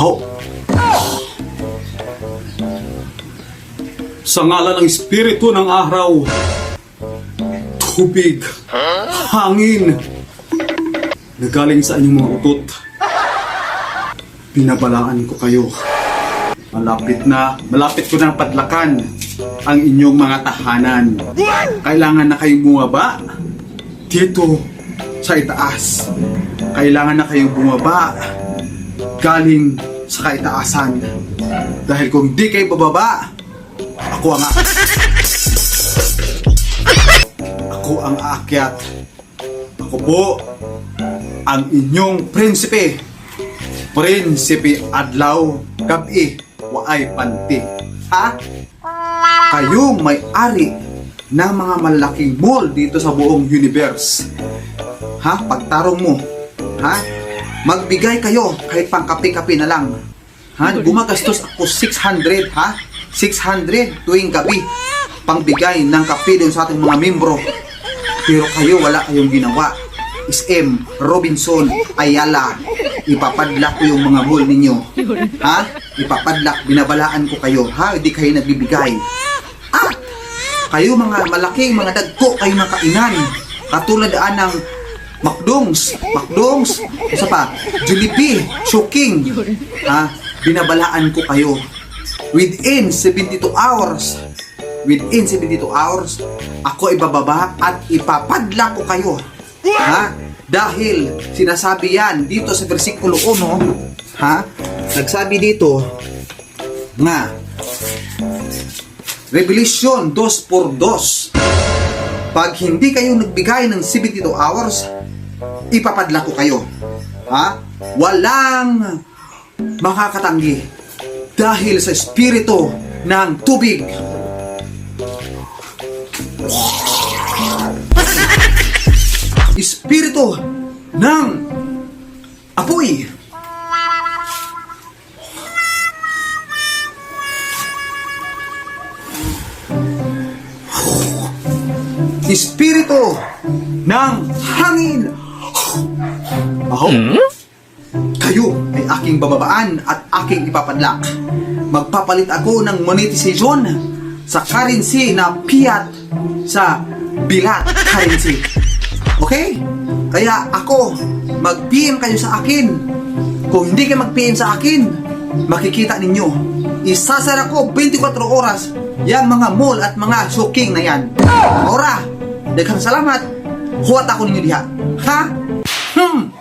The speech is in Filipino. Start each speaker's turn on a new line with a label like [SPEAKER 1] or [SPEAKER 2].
[SPEAKER 1] Aho. Sa ngalan ng Espiritu ng araw, tubig, hangin, na galing sa inyong mga utot, binabalaan ko kayo. Malapit na, malapit ko ng padlakan ang inyong mga tahanan. Kailangan na kayong bumaba dito sa itaas. Kailangan na kayong bumaba galing sa kaitaasan. Dahil kung di kayo bababa, ako ang Ako ang aakyat. Ako po ang inyong prinsipe. Prinsipe Adlaw Gabi Waay Panti. Ha? Kayong may-ari ng mga malaking mall dito sa buong universe. Ha? Pagtarong mo. Ha? Magbigay kayo kahit pang kape-kape na lang. Ha? Gumagastos ako 600, ha? 600 tuwing gabi pangbigay ng kape doon sa ating mga membro. Pero kayo wala kayong ginawa. SM, Robinson, Ayala, ipapadlak ko yung mga mall ninyo. Ha? Ipapadlak, binabalaan ko kayo. Ha? Hindi kayo nagbibigay. Ah! Kayo mga malaking mga dagko, kayo mga kainan. Katulad daan ng McDonald's, McDonald's, isa pa, Jollibee, Shocking. Ha? Binabalaan ko kayo. Within 72 hours, within 72 hours, ako ibababa at ipapadla ko kayo. Ha? Dahil sinasabi yan dito sa versikulo 1, ha? Nagsabi dito nga Revelation 2 por 2 Pag hindi kayo nagbigay ng 72 hours, ipapadla ko kayo. Ha? Walang makakatanggi dahil sa espiritu ng tubig. Espiritu ng apoy. Espiritu ng hangin. Aho. Kayo ay aking bababaan at aking ipapadlak. Magpapalit ako ng monetization sa currency na fiat sa bilat currency. Okay? Kaya ako, mag-PM kayo sa akin. Kung hindi kayo mag-PM sa akin, makikita ninyo. Isasara ko 24 oras yung mga mall at mga shocking na yan. Ora, Daghang salamat. Huwat ako ninyo diha. Ha? Hmm.